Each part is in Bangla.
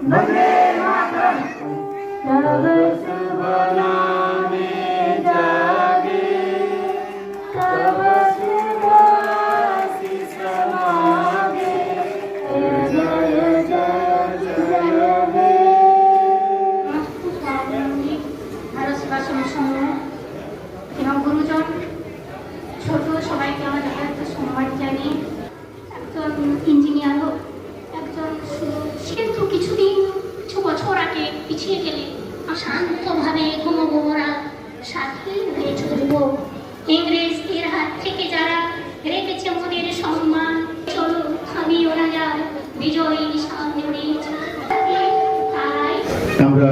तव शुभ नामे जागे तव शुभ आशीष मागे जय जय जय हे ভারত সেবাশ্রম সমূহ এবং গুরুজন ছোট সবাইকে আমার যথাযথ সম্মান জানিয়ে একজন ইঞ্জিনিয়ার হয়ে চলবো ইংরেজ এর হাত থেকে যারা রেখেছে মোদের সম্মান চলো আমি ওরা যার বিজয়ী সামনে আমরা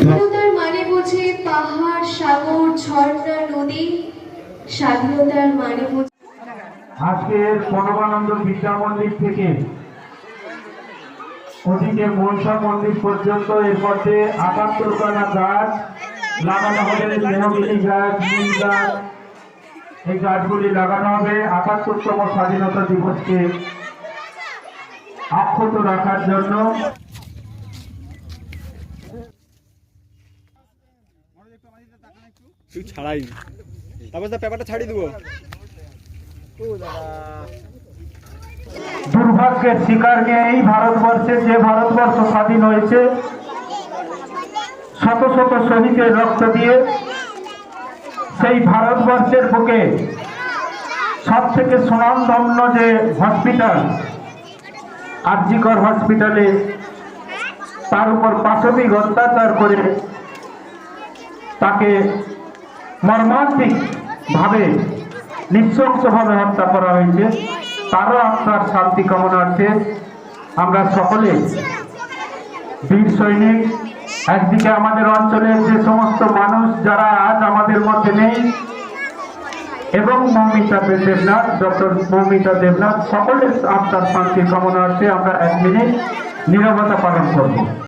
স্বাধীনতার মানে বোঝে পাহাড় সাগর ঝর্ণা নদী। স্বাধীনতার মানে বোঝে আজকের প্রণবানন্দ বিদ্যা মন্দির থেকে ওদিকে মনসা মন্দির পর্যন্ত এর মধ্যে আটাত্তর খানা গাছ লাগানো হবে মেহগিনি গাছ নীল গাছ। এই গাছগুলি লাগানো হবে। আটাত্তরতম স্বাধীনতা দিবসকে অক্ষত রাখার জন্য। ছাড়াই। তারপর তো পেপারটা ছাড়িয়ে দেবো। দুর্ভাগ্যের শিকার নিয়ে এই ভারতবর্ষে যে ভারতবর্ষ স্বাধীন হয়েছে শত শত শহীদের রক্ত দিয়ে সেই ভারতবর্ষের বুকে সব থেকে সুনামধন্য যে হসপিটাল, আরজিকর হসপিটালে তার উপর পাশবিক অত্যাচার করে তাকে মর্মান্তিক ভাবে নৃশংসভাবে হত্যা করা হয়েছে। তারও আপনার শান্তি কামনার্থে আমরা সকলে বীর সৈনিক একদিকে আমাদের অঞ্চলের যে সমস্ত মানুষ যারা আজ আমাদের মধ্যে নেই, এবং মৌমিতা দেবনাথ, ডক্টর মৌমিতা দেবনাথ, সকলের আপনার শান্তি কামনার্থে আমরা এক মিনিট নিরবতা পালন করব।